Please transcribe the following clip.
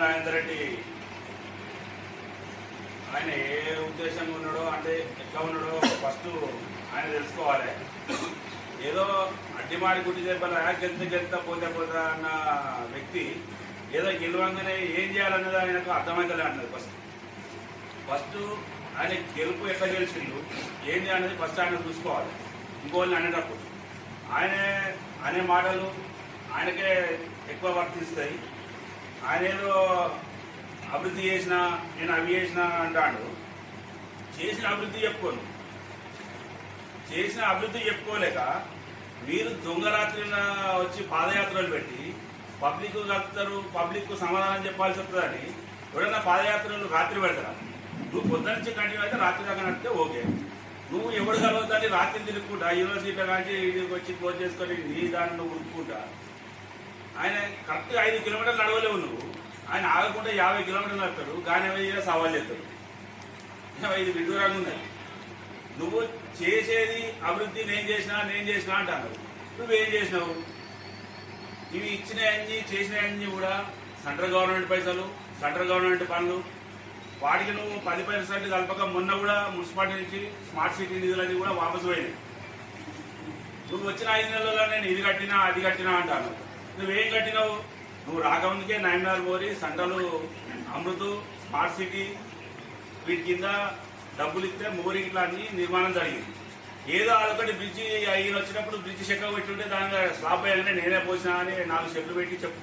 రాజేందర్ రెడ్డి ఆయన ఏ ఉద్దేశంగా ఉన్నాడో అంటే ఎట్లా ఉన్నాడో ఫస్ట్ ఆయన తెలుసుకోవాలి. ఏదో అడ్డిమాడి గుడ్డి చెప్పాలి గెలిత గెలిత పోతే పోతా అన్న వ్యక్తి ఏదో గెలవంగానే ఏం చేయాలన్నది ఆయనకు అర్థమైతలే అన్నది ఫస్ట్ ఫస్ట్ ఆయన గెలుపు ఎట్లా గెలిచిండు ఏం చేయాలనేది ఫస్ట్ ఆయన చూసుకోవాలి. ఇంకోళ్ళు అనేటప్పుడు. ఆయన అనే మాటలు ఆయనకే ఎక్కువ వర్తిస్తాయి. ఆయన ఏదో అభివృద్ధి చేసిన నేను అవి చేసిన అంటాడు. చేసిన అభివృద్ధి చెప్పుకోను. చేసిన అభివృద్ధి చెప్పుకోలేక మీరు దొంగరాత్రిన వచ్చి పాదయాత్రలు పెట్టి పబ్లిక్ కలుపుతారు పబ్లిక్ సమాధానం చెప్పాల్సి వస్తుందని ఎవరైనా పాదయాత్రలు రాత్రి పెడతారా? నువ్వు పొద్దున నుంచి కంటిన్యూ అయితే రాత్రి దాకా నడితే ఓకే. నువ్వు ఎవడు కలవద్దని రాత్రి తిరుగుకుంటా యూనివర్సిటీ కానీ ఇక్కడికి వచ్చి క్లోజ్ చేసుకొని నీ దాన్ని నువ్వు ఉరుక్కుంటా ఆయన కరెక్ట్ ఐదు కిలోమీటర్లు నడవలేవు నువ్వు. ఆయన ఆగకుండా యాభై కిలోమీటర్లు నడుపుతాడు. కానీ పోయి సవాల్ చేస్తాడు. ఇది విడ్డూరంగా నువ్వు చేసేది అభివృద్ధి నేను చేసినా నేను చేసినా అంటాను నువ్వేం చేసినావు? ఇవి ఇచ్చినవన్నీ చేసినవన్నీ కూడా సెంట్రల్ గవర్నమెంట్ పైసలు సెంట్రల్ గవర్నమెంట్ పనులు వాటికి నువ్వు పది పర్సెంట్ కలపక మొన్న కూడా మున్సిపాలిటీ నుంచి స్మార్ట్ సిటీ నిధులన్నీ కూడా వాపసు పోయినాయి. నువ్వు వచ్చిన ఐదు నెలల్లో నేను ఇది కట్టినా అది కట్టినా అంటాను నువ్వేం కట్టినావు? నువ్వు రాకముందుకే నైన్ఆర్ మోరీ సండలు అమృతు స్మార్ట్ సిటీ వీటి కింద డబ్బులు ఇస్తే మోరీ ఇట్లా అన్ని నిర్మాణం జరిగింది. ఏదో అదొకటి బ్రిడ్జి ఈయన వచ్చినప్పుడు బ్రిడ్జి చెక్క పెట్టుంటే దాని స్లాబ్ అయ్యాలంటే నేనే పోసినా అని నాలుగు చెట్లు పెట్టి చెప్పు